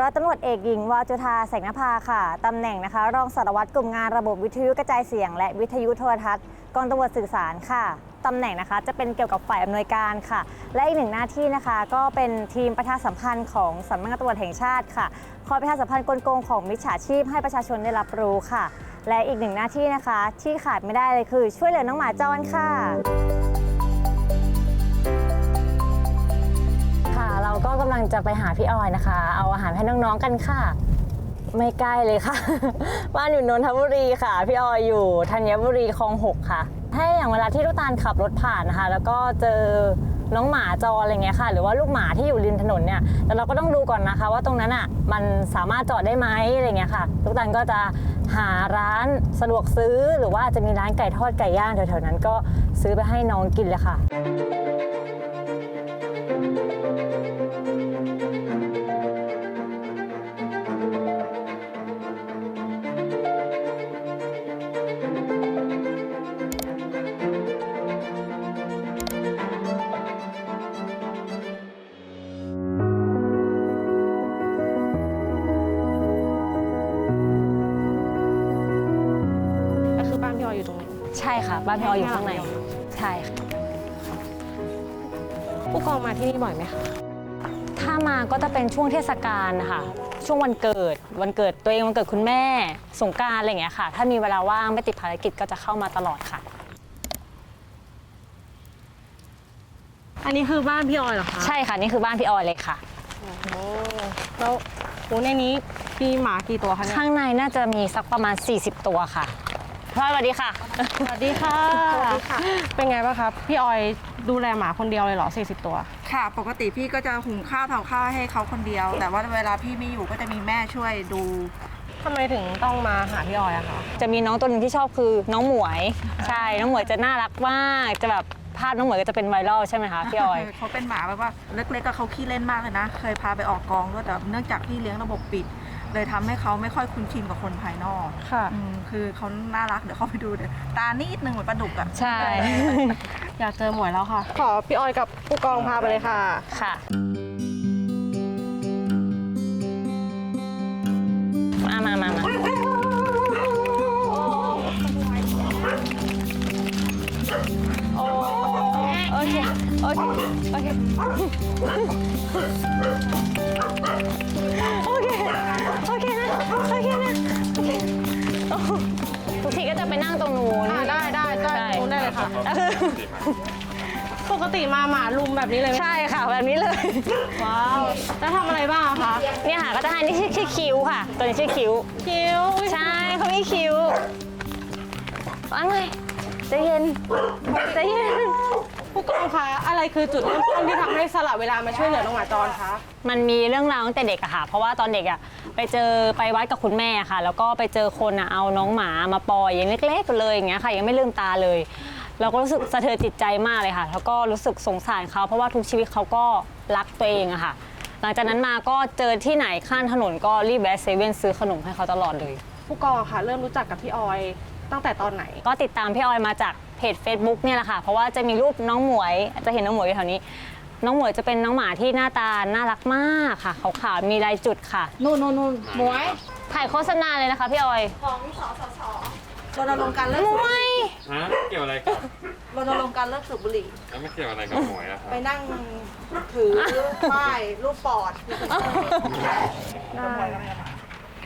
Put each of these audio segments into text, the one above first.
ร้อยตำรวจเอกหญิงวาจุธาแสงนภาค่ะ ตำแหน่งนะคะ รองสารวัตรกลุ่มงานระบบวิทยุกระจายเสียง และวิทยุโทรทัศน์กองตำรวจสื่อสารค่ะตำแหน่งนะคะจะเป็นเกี่ยวกับฝ่ายอำนวยการค่ะ และอีกหนึ่งหน้าที่นะคะ ก็เป็นทีมประชาสัมพันธ์ของสำนักงานตำรวจแห่งชาติค่ะคอยประชาสัมพันธ์กลโกงของมิจฉาชีพให้ประชาชนได้รับรู้ค่ะ และอีกหนึ่งหน้าที่นะคะ ที่ขาดไม่ได้เลยคือ ช่วยเหลือน้องหมาจรค่ะ ก็กำลังจะไปหาพี่ออยนะคะ เอาอาหารให้น้องๆกันค่ะ ไม่ใกล้เลยค่ะ บ้านอยู่นนทบุรีค่ะ พี่ออยอยู่ธัญบุรีคลองหกค่ะ ให้อย่างเวลาที่ลูกตาลขับรถผ่านนะคะ แล้วก็เจอน้องหมาจรอะไรเงี้ยค่ะ หรือว่าลูกหมาที่อยู่ริมถนนเนี่ยแต่เราก็ต้องดูก่อนนะคะ ว่าตรงนั้นอะมันสามารถจอดได้ไหมอะไรเงี้ยค่ะ ลูกตาลก็จะหาร้านสะดวกซื้อหรือว่าอาจจะมีร้านไก่ทอดไก่ย่างแถวๆนั้นก็ซื้อไปให้น้องกินเลยค่ะ ใช่ค่ะ บ้านพี่ออยอยู่ข้างใน ใช่ค่ะ ผู้กองมาที่นี่บ่อยไหมคะ ถ้ามาก็จะเป็นช่วงเทศกาลนะคะ ช่วงวันเกิด วันเกิดตัวเอง วันเกิดคุณแม่ สงกรารอะไรอย่างเงี้ยค่ะ ถ้ามีเวลาว่างไม่ติดภารกิจก็จะเข้ามาตลอดค่ะ อันนี้คือบ้านพี่ออยเหรอคะใช่ค่ะนี่คือบ้านพี่ออยเลยค่ะ โอ้โหแล้วโหในนี้มีหมากี่ตัวคะเนี่ยข้างในน่าจะมีสักประมาณ 40 ตัวค่ะ พลอยสวัสดีค่ะ สวัสดีค่ะสวัสดีค่ะ เป็นไงบ้างครับ พี่ออยดูแลหมาคนเดียวเลยเหรอ 40 ตัว ค่ะ ปกติพี่ก็จะหุงข้าวทำข้าวให้เขาคนเดียว แต่ว่าเวลาพี่ไม่อยู่ก็จะมีแม่ช่วยดูทำไมถึงต้องมาหาพี่ออยอะคะ จะมีน้องตัวหนึงที่ชอบคือน้องหมวย ใช่ น้องหมวยจะน่ารักมาก จะแบบภาพน้องหมวยก็จะเป็นไวรัลใช่ไหมคะพี่ออยเขาเป็นหมาแบบว่าเล็กๆก็เขาขี้เล่นมากเลยนะ เคยพาไปออกกองด้วยแต่เนื่องจากพี่เลี้ยงระบบปิด เลยทำให้เขาไม่ค่อยคุ้นชินกับคนภายนอกค่ะ อืมคือเขาน่ารักเดี๋ยวเขาไปดูเดี๋ยวตานิดนึงเหมือนปลาดุกอะใช่ อยากเจอหมวยแล้วค่ะ ขอพี่ออยกับผู้กองพาไปเลยค่ะ ค่ะ มามามามาโอโอเค โอเค โอเค โอเคโอเคนะ โอเคนะโอเคโอ้โหทุกทีก็จะไปนั่งตรงนู้น อ่าได้ได้ได้ตรงนู้นได้เลยค่ะ ปกติมาหมาลุมแบบนี้เลยไหมใช่ค่ะแบบนี้เลย ว้าว แล้วทำอะไรบ้างอะคะเนี่ยค่ะก็จะให้นี่ชื่อชื่อคิ้วค่ะ ตัวนี้ชื่อคิ้ว คิ้วใช่เขามีคิ้วว่าไงใจเย็นใจเย็น กองคะอะไรคือจุดเริ่มต้นที่ทำให้สละเวลามาช่วยเหลือน้องหมาจรคะ มันมีเรื่องราวตั้งแต่เด็กอะค่ะ เพราะว่าตอนเด็กอะไปเจอไปวัดกับคุณแม่ค่ะ แล้วก็ไปเจอคนอะเอาน้องหมามาปล่อยยังเล็กๆเลยอย่างเงี้ยค่ะ ยังไม่ลืมตาเลย เราก็รู้สึกสะเทือนจิตใจมากเลยค่ะ แล้วก็รู้สึกสงสารเขาเพราะว่าทุกชีวิตเขาก็รักตัวเองอะค่ะ หลังจากนั้นมาก็เจอที่ไหนข้างถนนก็รีบแวะเซเว่นซื้อขนมให้เขาตลอดเลย ผู้กองค่ะ เริ่มรู้จักกับพี่ออยตั้งแต่ตอนไหน ก็ติดตามพี่ออยมาจาก เพจ Facebook เนี่ยแหละค่ะ เพราะว่าจะมีรูปน้องหมวย จะเห็นน้องหมวยอยู่แถวนี้ น้องหมวยจะเป็นน้องหมาที่หน้าตาน่ารักมากค่ะขาวๆมีลายจุดค่ะ นู่นนู่นนู่นหมวยถ่ายโฆษณาเลยนะคะพี่ออยรณรงค์การเลิกหมสูบวย ฮะเกี่ยวอะไรกับรณรงค์การเลิกสูบบุหรี่ แล้วไม่เกี่ยวอะไรกับหมวยอะครับไปนั่งถือป้ายรูปปอด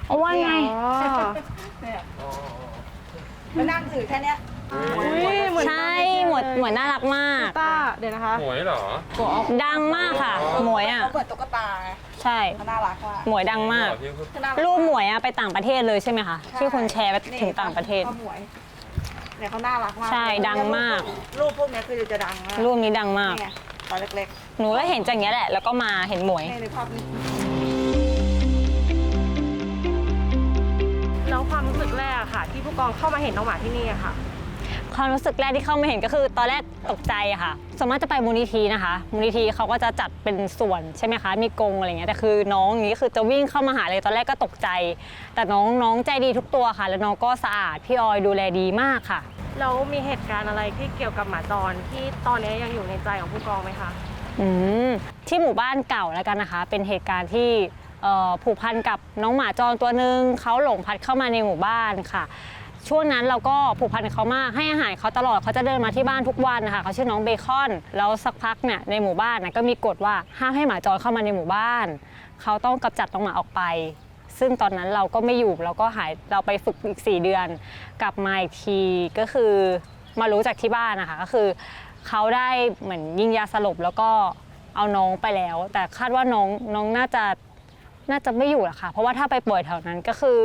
เอาว่าไง ไปนั่งถือแค่เนี้ยอุ้ย เหมือนใช่หมวยหมวยน่ารักมาก ต้าเดี๋ยวนะคะหมวยเหรอ ดังมากค่ะ หมวยอะ เขาเปิดตุ๊กตาไงใช่ เขาน่ารักมากหมวยดังมากที่พูดคือน่ารักรูปหมวยอะไปต่างประเทศเลยใช่ไหมคะที่คนแชร์ไปถึงต่างประเทศขาหมวยเนี่ยเขาน่ารักมากใช่ดังมาก รูปพวกเนี้ยคือจะดังมากรูปนี้ดังมาก เนี่ยตอนเล็กหนูก็เห็นจากเนี้ยแหละ แล้วก็มาเห็นหมวยๆนี่ในภาพนี้แล้วความรู้สึกแรกอะค่ะ ที่ผู้กองเข้ามาเห็นน้องหมาที่นี่อะค่ะ ความรู้สึกแรกที่เข้ามาเห็นก็คือ ตอนแรกตกใจอะค่ะสมมติจะไปมูลนิธินะคะมูลนิธิเขาก็จะจัดเป็นส่วนใช่ไหมคะ มีกรงอะไรเงี้ยแต่คือน้องอย่างนี้คือจะวิ่งเข้ามาหาเลยตอนแรกก็ตกใจ แต่น้องน้องใจดีทุกตัวค่ะ แล้วน้องก็สะอาดพี่ออยดูแลดีมากค่ะ แล้วมีเหตุการณ์อะไรที่เกี่ยวกับหมาจรที่ตอนนี้ยังอยู่ในใจของผู้กองไหมคะอืมที่หมู่บ้านเก่าแล้วกันนะคะ เป็นเหตุการณ์ที่เอ่อผูกพันกับน้องหมาจรตัวหนึ่งเขาหลงพัดเข้ามาในหมู่บ้านค่ะ ช่วงนั้นเราก็ผูกพันกับเขามากให้อาหารเขาตลอดเขาจะเดินมาที่บ้านทุกวันนะคะเขาชื่อน้องเบคอนแล้วสักพักเนี่ยในหมู่บ้านนะก็มีกฎว่าห้ามให้หมาจรเข้ามาในหมู่บ้านเขาต้องกำจัดน้องหมาออกไป ซึ่งตอนนั้นเราก็ไม่อยู่เราก็หายเราไปฝึกอีก 4 เดือน กลับมาอีกทีก็คือมารู้จากที่บ้านนะคะก็คือเขาได้เหมือนยิงยาสลบแล้วก็เอาน้องไปแล้ว แต่คาดว่าน้องน้องน่าจะน่าจะไม่อยู่อะค่ะ เพราะว่าถ้าไปปล่อยแถวนั้นก็คือ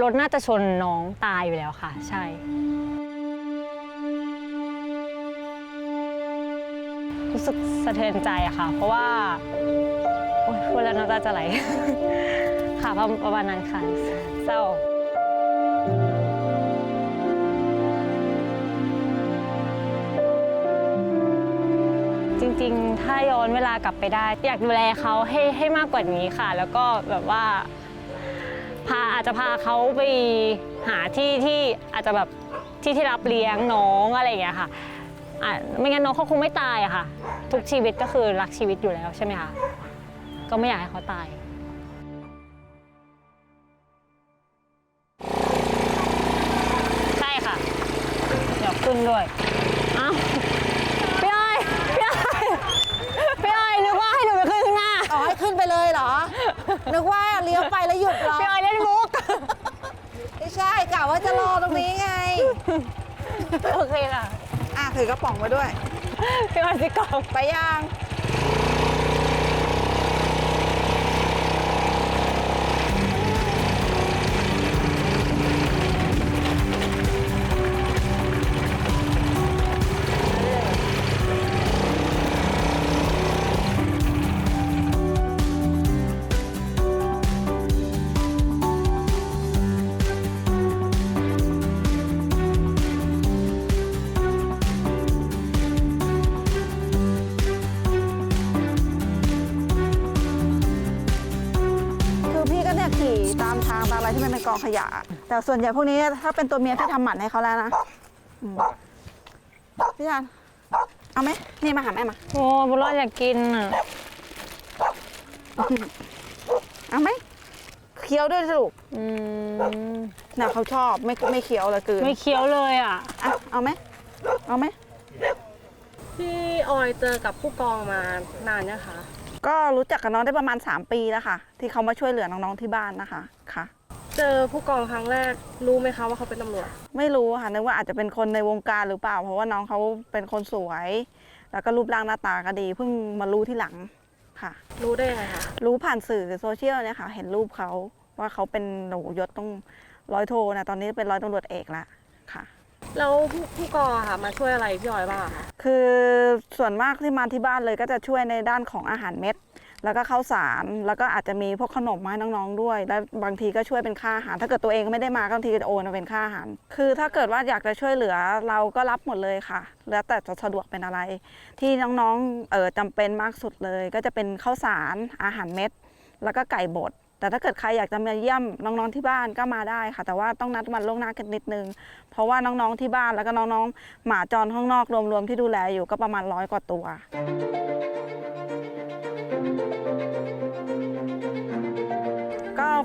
รถน่าจะชนน้องตายอยู่แล้วค่ะ ใช่ รู้สึกสะเทือนใจอะค่ะ เพราะว่าโอ๊ยพูดแล้วน้ำตาจะไหล ค่ะประประมาณนั้นค่ะเศร้า จริงๆ ถ้าย้อนเวลากลับไปได้ อยากดูแลเขาให้ให้มากกว่านี้ค่ะ แล้วก็แบบว่า พาอาจจะพาเขาไปหาที่ที่อาจจะแบบที่ที่รับเลี้ยงน้องอะไรอย่างเงี้ยค่ะอะไม่งั้นน้องเขาคงไม่ตายอะค่ะ ทุกชีวิตก็คือรักชีวิตอยู่แล้วใช่ไหมคะก็ไม่อยากให้เขาตาย ใช่ค่ะ เดี๋ยวขึ้นด้วยอ้าวพี่อ้อยพี่อ้อยพี่อ้อยนึกว่าให้หนูไปขึ้นข้างหน้า อ๋อให้ขึ้นไปเลยเหรอ นึกว่าเลี้ยวไปแล้วหยุดรอ พี่อ้อย ใช่กะว่าจะรอตรงนี้ไง โอเคค่ะ อะถือกระป๋องมาด้วย พี่อ้อยสิกล่องไปยัง ขยะ แต่ส่วนใหญ่พวกนี้ถ้าเป็นตัวเมียพี่ทำหมันให้เขาแล้วนะอืมพี่จันเอาไหมนี่มาหาแม่มา โอ้บุญรอดอยากกินอะ เอาไหมเคี้ยวด้วยสิลูกอืม น่ะเขาชอบไม่ไม่เคี้ยวเลยคือไม่เคี้ยวเลยอะ อะเอาไหมเอาไหมพี่ออยเจอกับผู้กองมานานยังคะ ก็รู้จักกับน้องได้ประมาณ 3 ปีแล้วค่ะ ที่เขามาช่วยเหลือน้องๆที่บ้านนะคะค่ะ เจอผู้กองครั้งแรกรู้ไหมคะว่าเขาเป็นตำรวจ ไม่รู้ค่ะนึกว่าอาจจะเป็นคนในวงการหรือเปล่า เพราะว่าน้องเขาเป็นคนสวย แล้วก็รูปร่างหน้าตาก็ดีเพิ่งมารู้ที่หลังค่ะ รู้ได้ยังไงคะรู้ผ่านสื่อโซเชียลเนี่ยค่ะ เห็นรูปเขาว่าเขาเป็นหนูยศต้องร้อยโทนะตอนนี้เป็นร้อยตำรวจเอกละค่ะ แล้วผู้ผู้กองอะค่ะมาช่วยอะไรพี่ออยบ้างอะคะคือส่วนมากที่มาที่บ้านเลยก็จะช่วยในด้านของอาหารเม็ด แล้วก็ข้าวสารแล้วก็อาจจะมีพวกขนมมาให้น้องๆด้วย แล้วบางทีก็ช่วยเป็นค่าอาหาร ถ้าเกิดตัวเองไม่ได้มาบางทีก็จะโอนมาเป็นค่าอาหาร คือถ้าเกิดว่าอยากจะช่วยเหลือเราก็รับหมดเลยค่ะ แล้วแต่จะสะดวกเป็นอะไร ที่น้องๆเออจำเป็นมากสุดเลย ก็จะเป็นข้าวสารอาหารเม็ด แล้วก็ไก่บดแต่ถ้าเกิดใครอยากจะมาเยี่ยมน้องๆที่บ้านก็มาได้ค่ะ แต่ว่าต้องนัดวันล่วงหน้ากันนิดนึง เพราะว่าน้องๆที่บ้านแล้วก็น้องๆหมาจรข้างนอกรวมๆที่ดูแลอยู่ก็ประมาณร้อยกว่าตัว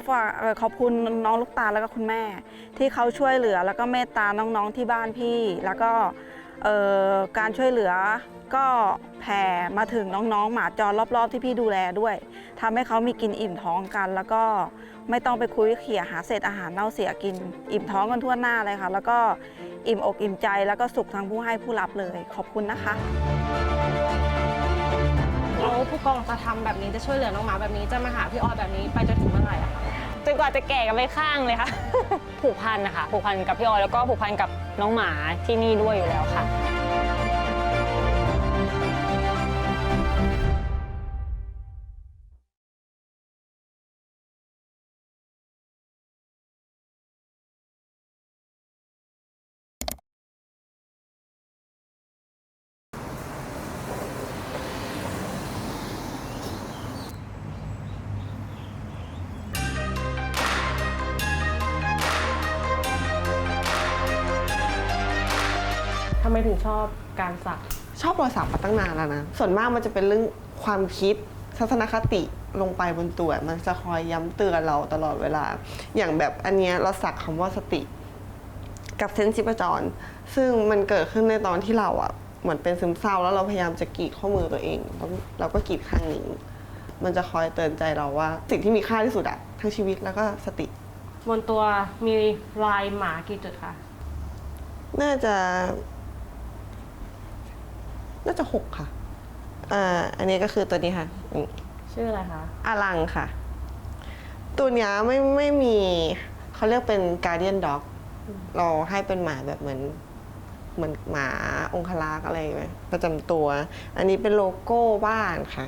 ฝากขอบคุณน้องลูกตาแล้วก็คุณแม่ ที่เขาช่วยเหลือแล้วก็เมตตาน้องๆที่บ้านพี่ แล้วก็การช่วยเหลือก็แผ่มาถึงน้องๆ หมาจรรอบๆ ที่พี่ดูแลด้วยทำให้เขามีกินอิ่มท้องกัน แล้วก็ไม่ต้องไปคุยเขี่ยหาเศษอาหารเน่าเสียกิน อิ่มท้องกันทั่วหน้าเลยค่ะ แล้วก็อิ่มอกอิ่มใจแล้วก็สุขทั้งผู้ให้ผู้รับเลย ขอบคุณนะคะแล้วผู้กองจะทำแบบนี้จะช่วยเหลือน้องหมาแบบนี้จะมาหาพี่ออยแบบนี้ไปจนถึงเมื่อไหร่อะคะ จนกว่าจะแก่กันไปข้างเลยค่ะ ผูกพันนะคะผูกพันกับพี่ออยแล้วก็ผูกพันกับน้องหมาที่นี่ด้วยอยู่แล้วค่ะ ถึงชอบการสัก ชอบรอยสักมาตั้งนานแล้วนะ ส่วนมากมันจะเป็นเรื่องความคิดทัศนคติลงไปบนตัวมันจะคอยย้ำเตือนเราตลอดเวลา อย่างแบบอันเนี้ยเราสักคำว่าสติ กับเส้นชีพจร ซึ่งมันเกิดขึ้นในตอนที่เราอะเหมือนเป็นซึมเศร้าแล้วเราพยายามจะกรีดข้อมือตัวเองแล้วเราก็กรีดข้างนี้มันจะคอยเตือนใจเราว่า สิ่งที่มีค่าที่สุดอะทั้งชีวิตแล้วก็สติ บนตัวมีลายหมากี่จุดคะน่าจะ น่าจะหกค่ะอ่าอันนี้ก็คือตัวนี้ค่ะนี่ชื่ออะไรคะอารังค่ะ ตัวเนี้ยไม่ไม่มีเขาเรียกเป็น guardian dog เราให้เป็นหมาแบบเหมือนเหมือนหมาองคลักษ์อะไรไหมประจำตัว อันนี้เป็นโลโก้บ้านค่ะ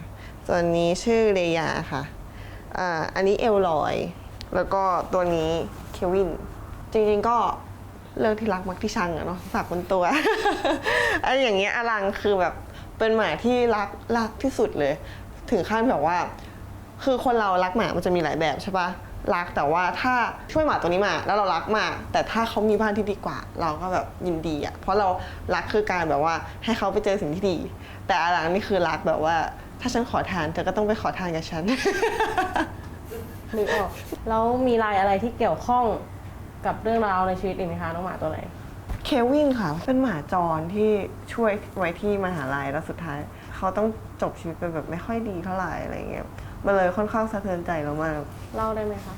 ส่วนนี้ชื่อเรยาค่ะอ่าอันนี้เอลลอย แล้วก็ตัวนี้เควิน จริงๆก็ เรื่องที่รักมักที่ชังอะเนาะฝากบนตัวอันอย่างเงี้ยอลังคือแบบเป็นหมาที่รักรักที่สุดเลย ถึงขั้นแบบว่า คือคนเรารักหมามันจะมีหลายแบบใช่ปะรักแต่ว่าถ้าช่วยหมาตัวนี้มา แล้วเรารักมากแต่ถ้าเขามีบ้านที่ดีกว่า เราก็แบบยินดีอะเพราะเรารักคือการแบบว่าให้เขาไปเจอสิ่งที่ดี แต่อารังนี่คือรักแบบว่า ถ้าฉันขอทานเธอก็ต้องไปขอทานกับฉันนึกออกแล้วมีลายอะไรที่เกี่ยวข้อง กับเรื่องราวในชีวิตอีกไหมคะน้องหมาตัวไหน เควินค่ะ เป็นหมาจรที่ช่วยไว้ที่มหาลัยแล้วสุดท้าย เขาต้องจบชีวิตไปแบบไม่ค่อยดีเท่าไหร่อะไรเงี้ยมันเลยค่อนข้างสะเทือนใจเรามาก เล่าได้ไหมคะ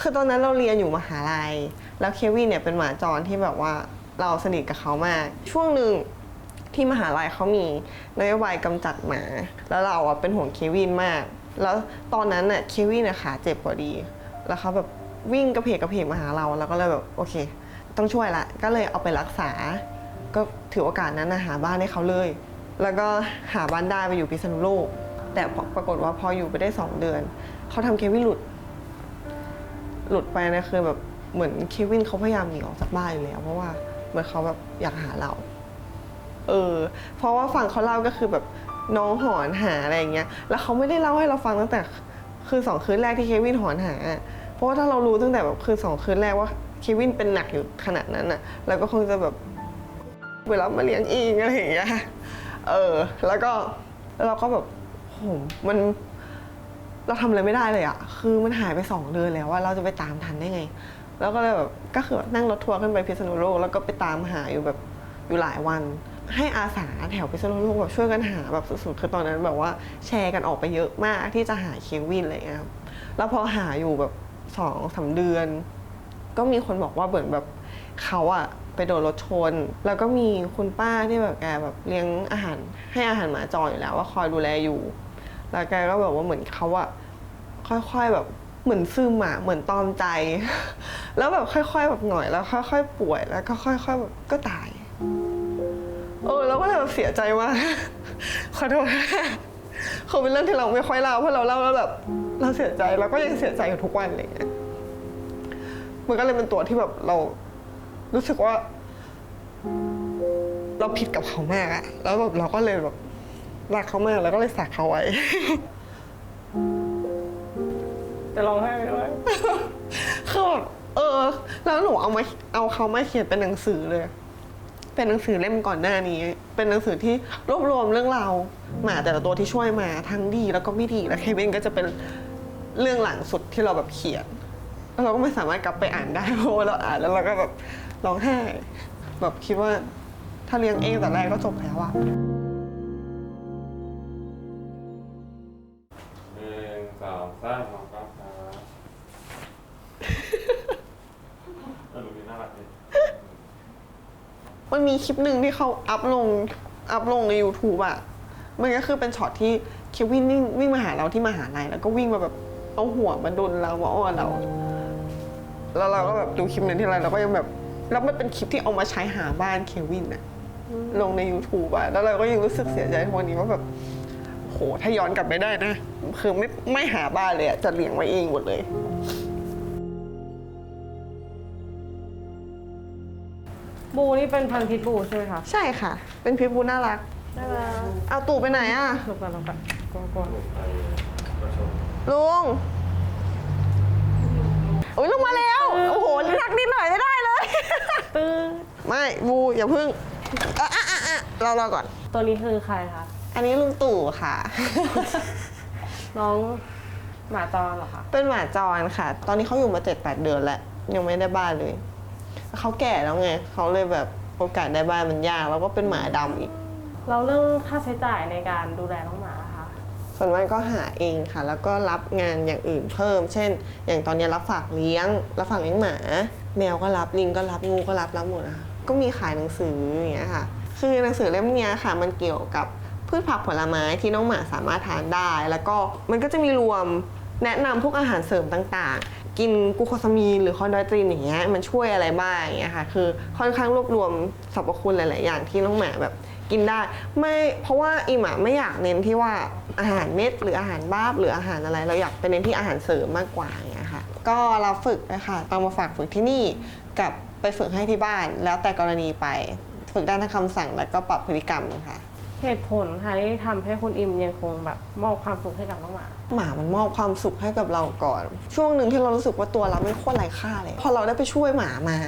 คือตอนนั้นเราเรียนอยู่มหาลัย แล้วเควินเนี่ยเป็นหมาจรที่แบบว่าเราสนิทกับเขามาก ช่วงหนึ่งที่มหาลัยเขามีนโยบายกำจัดหมา แล้วเราอะเป็นห่วงเควินมาก แล้วตอนนั้นน่ะเควินน่ะขาเจ็บพอดี แล้วเขาแบบ วิ่งกระเพกกระเพกมาหาเราแล้วก็เลยแบบโอเค ต้องช่วยละ ก็เลยเอาไปรักษา ก็ถือโอกาสนั้นนะหาบ้านให้เขาเลย แล้วก็หาบ้านได้ไปอยู่พิษณุโลก แต่ปรากฏว่าพออยู่ไปได้สองเดือน เขาทำเควินหลุด หลุดไปนะคือแบบเหมือนเควินเขาพยายามหนีออกจากบ้านอยู่แล้ว เพราะว่าเหมือนเขาแบบอยากหาเรา เออ เพราะว่าฝั่งเขาเล่าก็คือแบบน้องหอนหาอะไรอย่างเงี้ย แล้วเขาไม่ได้เล่าให้เราฟังตั้งแต่ คืนสองคืนแรกที่เควินหอนหา ราะว่าถ้าเรารู้ตั้งแต่แบบคืนสองคืนแรกว่าเควินเป็นหนักอยู่ขนาดนั้นน่ะเราก็คงจะแบบเวลามาเลี้ยงเองอะไรอย่างเงี้ยเออ แล้วก็แล้วเราก็แบบโหมันเราทำอะไรไม่ได้เลยอะคือมันหายไปสองเดือนแล้วว่าเราจะไปตามทันได้ไง แล้วก็เลยแบบก็คือนั่งรถทัวร์ขึ้นไปพิษณุโลกแล้วก็ไปตามหาอยู่แบบอยู่หลายวัน ให้อาสาแถวพิษณุโลกแบบช่วยกันหาแบบสุดๆคือตอนนั้นแบบว่าแชร์กันออกไปเยอะมากที่จะหาเควินอะไรเงี้ยแล้วพอหาอยู่แบบ สองสามเดือน ก็มีคนบอกว่าเหมือนแบบเขาอะไปโดนรถชน แล้วก็มีคุณป้าที่แบบแกแบบเลี้ยงอาหารให้อาหารหมาจรอยู่แล้วว่าคอยดูแลอยู่ แล้วแกก็แบบว่าเหมือนเขาอะค่อยๆแบบเหมือนซึมอะเหมือนตอมใจ แล้วแบบค่อย ๆ แบบหน่อยแล้วค่อย ๆ ป่วยแล้วก็ค่อย ๆ แบบก็ตาย เออเราก็เลยแบบเสียใจมากขอโทษ คงเป็นเรื่องที่เราไม่ค่อยเล่าเพราะเราเล่าแล้วแบบเราเสียใจเราก็ยังเสียใจอยู่ทุกวันอะไรอย่างเงี้ยมันก็เลยเป็นตัวที่แบบเรารู้สึกว่า เราผิดกับเขามากอะแล้วแบบเราก็เลยแบบรักเขามากแล้วก็เลยสักเขาไว้ จะร้องไห้ไปด้วย คือแบบเออ แล้วหนูเอามาเอาเขามาเขียนเป็นหนังสือเลย เป็นหนังสือเล่มก่อนหน้านี้ เป็นหนังสือที่รวบรวมเรื่องราวหมาแต่ละตัวที่ช่วยมาทั้งดีแล้วก็ไม่ดีแล้วเควินก็จะเป็นเรื่องหลังสุดที่เราแบบเขียนแล้วเราก็ไม่สามารถกลับไปอ่านได้เพราะว่าเราอ่านแล้วเราก็แบบร้องไห้แบบคิดว่าถ้าเลี้ยงเองแต่แรกก็จบแล้วอะหนึ่งสองสามมองกล้องครับเออดูดีน่ารักดี มีคลิปหนึ่งที่เขาอัพลงอัพลงใน YouTube อะมันก็คือเป็นช็อตที่เควินวิ่งวิ่งมาหาเราที่มหาลัยแล้วก็วิ่งมาแบบเอาหัวมาโดนเรามาอ้อนเรา แล้วเราก็แบบดูคลิปนั้นที่ไรเราก็ยังแบบแล้วมันเป็นคลิปที่เอามาใช้หาบ้านเควินอะลงใน YouTube อะแล้วเราก็ยังรู้สึกเสียใจทุกวันนี้ว่าแบบโหถ้าย้อนกลับไปได้นะ คือไม่ไม่หาบ้านเลยอะจะเลี้ยงไว้เองหมดเลย บูนี่เป็นพันธุ์พิษบูใช่ไหมคะใช่ค่ะ เป็นพิษบูน่ารักได้แล้วเอาตู่ไปไหนอะหลบกันหลบกันกลัวกลัวลุงโอ้ยลงมาแล้ว โอ้โหรักนิดหน่อยไม่ได้เลย ตื้อไม่บูอย่าพึ่งอะอะอะอะเราเราก่อน ตัวนี้คือใครคะ อันนี้ลุงตู่ค่ะ น้องหมาจรเหรอคะ เป็นหมาจรค่ะ ตอนนี้เขาอยู่มาเจ็ดแปดเดือนแล้ว ยังไม่ได้บ้านเลย เขาแก่แล้วไงเขาเลยแบบโอกาสได้บ้านมันยากแล้วก็เป็นหมาดำอีก เราเรื่องค่าใช้จ่ายในการดูแลน้องหมาค่ะ ส่วนมากก็หาเองค่ะ แล้วก็รับงานอย่างอื่นเพิ่ม เช่น อย่างตอนนี้รับฝากเลี้ยง รับฝากเลี้ยงหมา แมวก็รับลิงก็รับงูก็รับรับหมดนะคะก็มีขายหนังสืออย่างเงี้ยค่ะ คือหนังสือเล่มเนี้ยค่ะ มันเกี่ยวกับพืชผักผลไม้ที่น้องหมาสามารถทานได้ แล้วก็มันก็จะมีรวมแนะนำพวกอาหารเสริมต่างๆ กินกูโคซามีนหรือคอนโดไตรินอย่างเงี้ยมันช่วยอะไรบ้างอย่างเงี้ยค่ะคือค่อนข้างรวบรวมสรรพคุณหลาย ๆ อย่างที่น้องหมาแบบกินได้ ไม่เพราะว่าอิมอะไม่อยากเน้นที่ว่าอาหารเม็ดหรืออาหารบ้าบหรืออาหารอะไร เราอยากไปเน้นที่อาหารเสริมมากกว่าอย่างเงี้ยค่ะก็เราฝึกนะคะตอนมาฝากฝึกที่นี่กับไปฝึกให้ที่บ้านแล้วแต่กรณีไป ฝึกด้ทั้งคำสั่งแล้วก็ปรับพฤติกรรมค่ะ เหตุผลค่ะที่ทำให้คุณอิมยังคงแบบมอบความสุขให้กับน้องหมา หมามันมอบความสุขให้กับเราก่อน ช่วงหนึ่งที่เรารู้สึกว่าตัวเราไม่โคตรไร้ค่าเลย พอเราได้ไปช่วยหมามา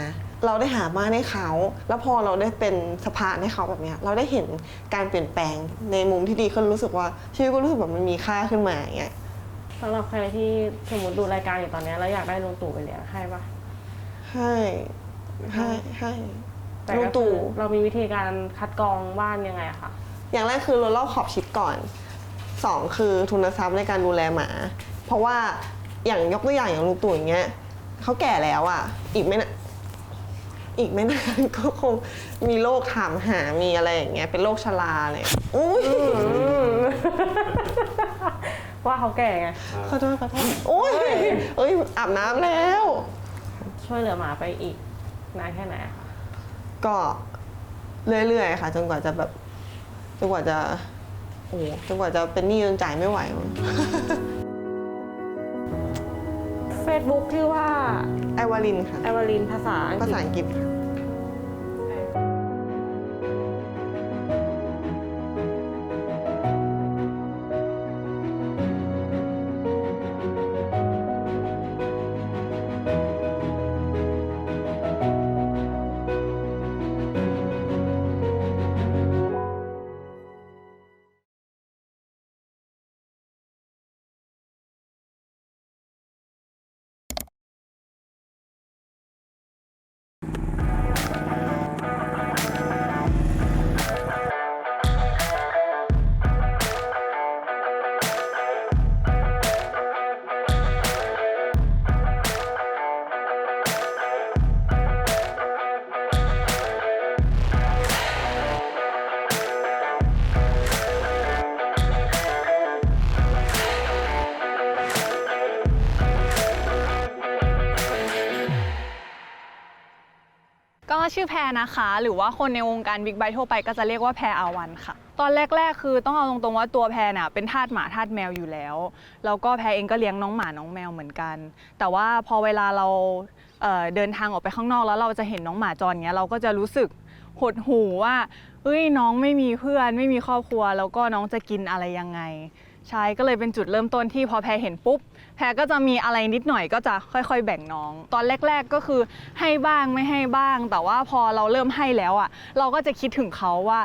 เราได้หาบ้านให้เขา แล้วพอเราได้เป็นสะพานให้เขาแบบเนี้ย เราได้เห็นการเปลี่ยนแปลงในมุมที่ดีขึ้นรู้สึกว่าชีวิตก็รู้สึกแบบมันมีค่าขึ้นมาอย่างเงี้ยสำหรับใครที่สมมติดูรายการอยู่ตอนนี้แล้วอยากได้ลุงตู่ไปเลี้ยงให้ปะให้ให้ให้ แต่ลุก็งคือตู่เรามีวิธีการคัดกรองบ้านยังไงอะคะ อย่างแรกคือเราลอกขอบชิดก่อนสองคือทุนทรัพย์ในการดูแลหมา เพราะว่าอย่างยกตัวอย่างอย่างลุงตู่อย่างเงี้ยเขาแก่แล้วอะ อีกไม่นานอีกไม่นานก็คงมีโรคถามหา มีอะไรอย่างเงี้ย เป็นโรคชราอะไรอุ้ยว่าเขาแก่ไง ขอโทษขอโทษโอ้ยเอ้ย อาบน้ำแล้ว ช่วยเหลือหมาไปอีกนานแค่ไหนอะคะก็เรื่อยๆค่ะ จนกว่าจะแบบ จนกว่าจะโอ้จนกว่าจะเป็นหนี้จนจ่ายไม่ไหวมั้งเฟซบุ๊กชื่อว่าไอวาลินค่ะไอวารินภาษาอังกภาฤษษาอังกฤษค่ะ ชื่อแพรนะคะ หรือว่าคนในวงการบิ๊กไบค์ทั่วไปก็จะเรียกว่าแพรอาวันค่ะ ตอนแรก ๆ คือต้องเอาตรงๆว่าตัวแพรน่ะเป็นทาสหมาทาสแมวอยู่แล้ว แล้วก็แพรเองก็เลี้ยงน้องหมาน้องแมวเหมือนกัน แต่ว่าพอเวลาเราเเดินทางออกไปข้างนอกแล้วเราจะเห็นน้องหมาจรเงี้ยเราก็จะรู้สึกหดหูว่าเอ้ยน้องไม่มีเพื่อน ไม่มีครอบครัว แล้วก็น้องจะกินอะไรยังไงใช่ก็เลยเป็นจุดเริ่มต้นที่พอแพรเห็นปุ๊บ แพรก็จะมีอะไรนิดหน่อยก็จะค่อยๆ แบ่งน้อง ตอนแรก ๆก็คือให้บ้างไม่ให้บ้าง แต่ว่าพอเราเริ่มให้แล้วอะ เราก็จะคิดถึงเขาว่า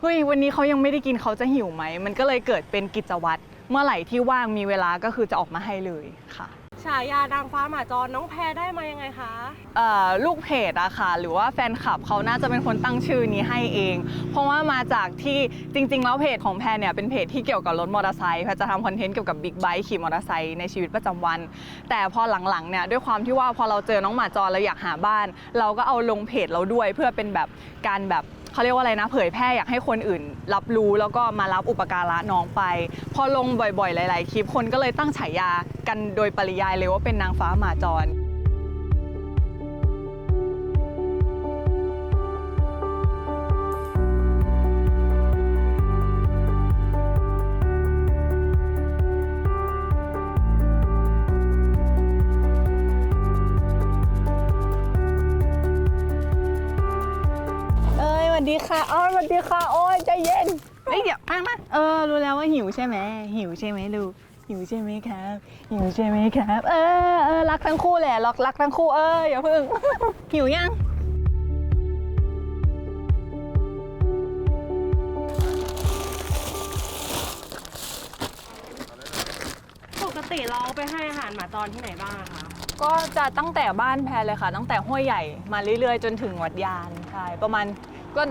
เฮ้ยวันนี้เขายังไม่ได้กินเขาจะหิวไหม มันก็เลยเกิดเป็นกิจวัตร เมื่อไหร่ที่ว่างมีเวลาก็คือจะออกมาให้เลยค่ะ ฉายานางฟ้าหมาจรน้องแพรได้มายังไงคะ เอ่อลูกเพจอะค่ะ หรือว่าแฟนคลับเขาน่าจะเป็นคนตั้งชื่อนี้ให้เอง เพราะว่ามาจากที่จริง ๆ แล้วเพจของแพรเนี่ยเป็นเพจที่เกี่ยวกับรถมอเตอร์ไซค์แพรจะทำคอนเทนต์เกี่ยวกับบิ๊กไบค์ขี่มอเตอร์ไซค์ในชีวิตประจำวัน แต่พอหลังๆเนี่ยด้วยความที่ว่าพอเราเจอน้องหมาจรเราอยากหาบ้าน เราก็เอาลงเพจเราด้วยเพื่อเป็นแบบการแบบ เขาเรียกว่าอะไรนะเผยแพร่อยากให้คนอื่น รับรู้แล้วก็มารับอุปการะน้องไป พอลงบ่อยๆ หลาย ๆ คลิปคนก็เลยตั้งฉายากันโดยปริยายเลยว่าเป็นนางฟ้าหมาจร ดีค่ะอ้อยสวัสดีค่ะ โอ้ยใจเย็นเฮ้ยเดี๋ยวมามาเออ รู้แล้วว่าหิวใช่ไหม หิวใช่ไหมลูก หิวใช่ไหมครับ หิวใช่ไหมครับ เออเออรักทั้งคู่แหละรักรักทั้งคู่ เอออย่าเพิ่ง หิวยัง ปกติติเราไปให้อาหารหมาจรที่ไหนบ้างอะคะ ก็จะตั้งแต่บ้านแพรเลยค่ะ ตั้งแต่ห้วยใหญ่มาเรื่อยๆ จนถึงวัดยาน ใช่ ประมาณ ก็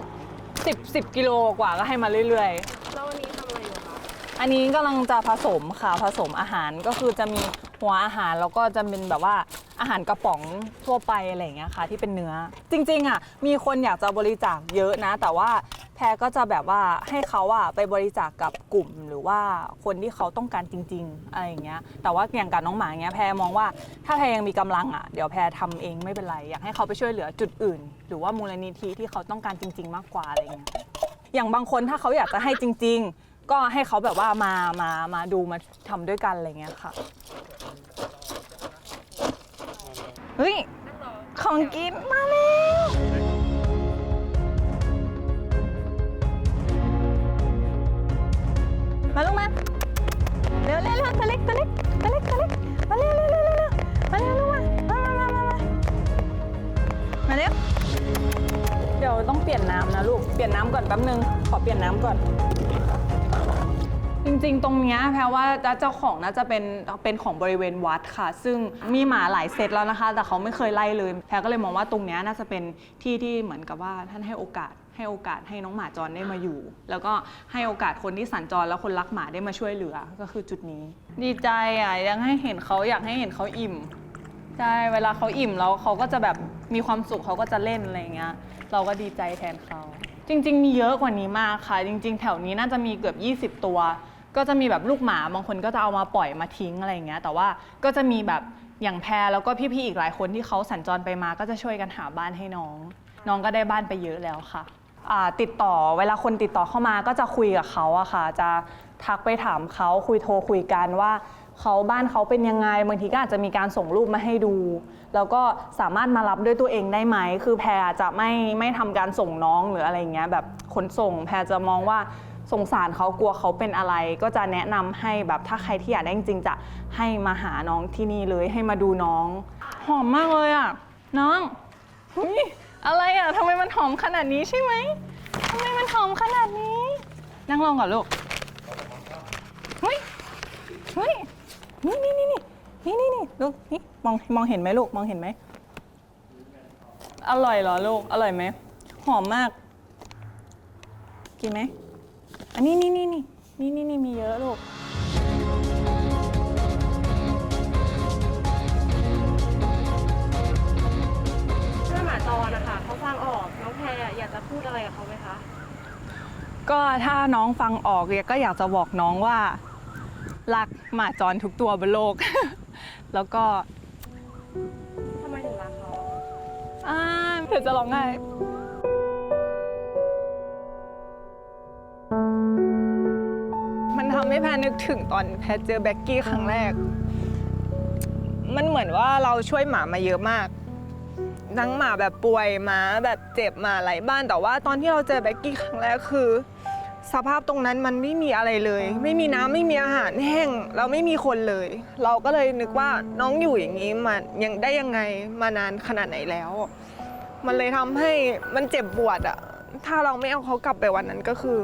10 10กิโลกว่าก็ให้มาเรื่อยๆแล้ววันนี้ทำอะไรอยู่คะอันนี้กำลังจะผสมค่ะผสมอาหารก็คือจะมีหัวอาหารแล้วก็จะเป็นแบบว่าอาหารกระป๋องทั่วไปอะไรอย่างเงี้ยค่ะที่เป็นเนื้อ จริงๆอะมีคนอยากจะบริจาคเยอะนะ แต่ว่า แพรก็จะแบบว่าให้เขาอะไปบริจาคกับกลุ่มหรือว่าคนที่เขาต้องการจริงๆอะไรอย่างเงี้ย แต่ว่าอย่างกับน้องหมาเงี้ยแพรมองว่าถ้าแพรยังมีกำลังอะเดี๋ยวแพรทำเองไม่เป็นไรอยากให้เขาไปช่วยเหลือจุดอื่น หรือว่ามูลนิธิที่เขาต้องการจริง ๆ มากกว่าอะไรเงี้ยอย่างบางคนถ้าเขาอยากจะให้จริง ๆ ก็ให้เขาแบบว่ามามามาดูมาทำด้วยกันอะไรเงี้ยค่ะเฮ้ยของกินมาแล้ว มาลูกมาเร็วเร็วเร็วตัวเล็กตัวเล็กตัวเล็กตัวเล็กมาเร็วเร็วเร็วเร็วมาเร็วลูกมามามามามามามาเร็วเดี๋ยวต้องเปลี่ยนน้ำนะลูกเปลี่ยนน้ำก่อนแป๊บนึงขอเปลี่ยนน้ำก่อน จริงๆ ตรงเนี้ยแพรว่าเจ้าของน่าจะเป็นเป็นของบริเวณวัดค่ะ ซึ่งมีหมาหลายเซตแล้วนะคะ แต่เขาไม่เคยไล่เลย แพรก็เลยมองว่าตรงเนี้ยน่าจะเป็นที่ที่เหมือนกับว่าท่านให้โอกาส ให้โอกาสให้น้องหมาจรได้มาอยู่ แล้วก็ให้โอกาสคนที่สัญจรและคนรักหมาได้มาช่วยเหลือก็คือจุดนี้ ดีใจอะยังให้เห็นเขาอยากให้เห็นเขาอิ่มใช่เวลาเขาอิ่มแล้วเขาก็จะแบบมีความสุขเขาก็จะเล่นอะไรอย่างเงี้ยเราก็ดีใจแทนเขา จริง ๆ มีเยอะกว่านี้มากค่ะ จริง ๆ แถวนี้น่าจะมีเกือบ 20 ตัว ก็จะมีแบบลูกหมาบางคนก็จะเอามาปล่อยมาทิ้งอะไรอย่างเงี้ยแต่ว่าก็จะมีแบบอย่างแพรแล้วก็พี่ๆอีกหลายคนที่เขาสัญจรไปมาก็จะช่วยกันหาบ้านให้น้อง น้องก็ได้บ้านไปเยอะแล้วค่ะ อ่าติดต่อเวลาคนติดต่อเข้ามาก็จะคุยกับเขาอะค่ะ จะทักไปถามเขาคุยโทรคุยกันว่าเขาบ้านเขาเป็นยังไงบางทีก็อาจจะมีการส่งรูปมาให้ดู แล้วก็สามารถมารับด้วยตัวเองได้ไหม คือแพรจะไม่ไม่ทำการส่งน้องหรืออะไรอย่างเงี้ยแบบขนส่ง แพรจะมองว่าสงสารเขากลัวเขาเป็นอะไร ก็จะแนะนำให้แบบถ้าใครที่อยากได้จริงๆจะให้มาหาน้องที่นี่เลยให้มาดูน้อง หอมมากเลยอะน้องหุย อะไรอะทำไมมันหอมขนาดนี้ใช่ไหมทำไมมันหอมขนาดนี้ นั่งลงก่อนลูกเฮ้ยเฮ้ยนี่นี่นี่นี่นี่นี่นี่ลูกนี่มองมองเห็นไหมลูกมองเห็นไหมอร่อยเหรอลูกอร่อยไหมหอมมาก กินไหมอันนี้นี่นี่นี่นี่นี่นี่มีเยอะลูก จะพูดอะไรกับเขาไหมคะ ก็ถ้าน้องฟังออกเนี่ยก็อยากจะบอกน้องว่า รักหมาจรทุกตัวบนโลก แล้วก็ทำไมถึงรักเขาอ่าเดี๋ยวจะร้องไห้มันทำให้แพรนึกถึงตอนแพรเจอแบ็กกี้ครั้งแรก มันเหมือนว่าเราช่วยหมามาเยอะมาก ทั้งหมาแบบป่วยหมาแบบเจ็บหมาไหลบ้าน แต่ว่าตอนที่เราเจอแบ็กกี้ครั้งแรกคือ สภาพตรงนั้นมันไม่มีอะไรเลย ไม่มีน้ำไม่มีอาหารแห้งเราไม่มีคนเลย เราก็เลยนึกว่าน้องอยู่อย่างนี้มายังได้ยังไงมานานขนาดไหนแล้ว มันเลยทำให้มันเจ็บปวดอะถ้าเราไม่เอาเขากลับไปวันนั้นก็คือ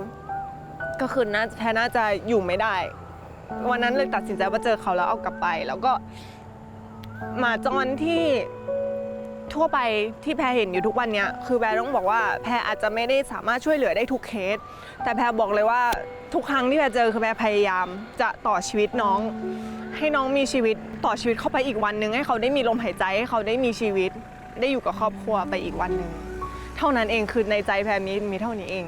ก็คือน่าแพรน่าจะอยู่ไม่ได้ วันนั้นเลยตัดสินใจว่าเจอเขาแล้วเอากลับไป แล้วก็หมาจรที่ ทั่วไปที่แพรเห็นอยู่ทุกวันเนี้ยคือแพรต้องบอกว่าแพรอาจจะไม่ได้สามารถช่วยเหลือได้ทุกเคส แต่แพรบอกเลยว่าทุกครั้งที่แพรเจอคือแพรพยายามจะต่อชีวิตน้อง ให้น้องมีชีวิตต่อชีวิตเข้าไปอีกวันหนึ่งให้เขาได้มีลมหายใจให้เขาได้มีชีวิต ได้อยู่กับครอบครัวไปอีกวันหนึ่งเท่านั้นเองคือในใจแพรมีมีเท่านี้เอง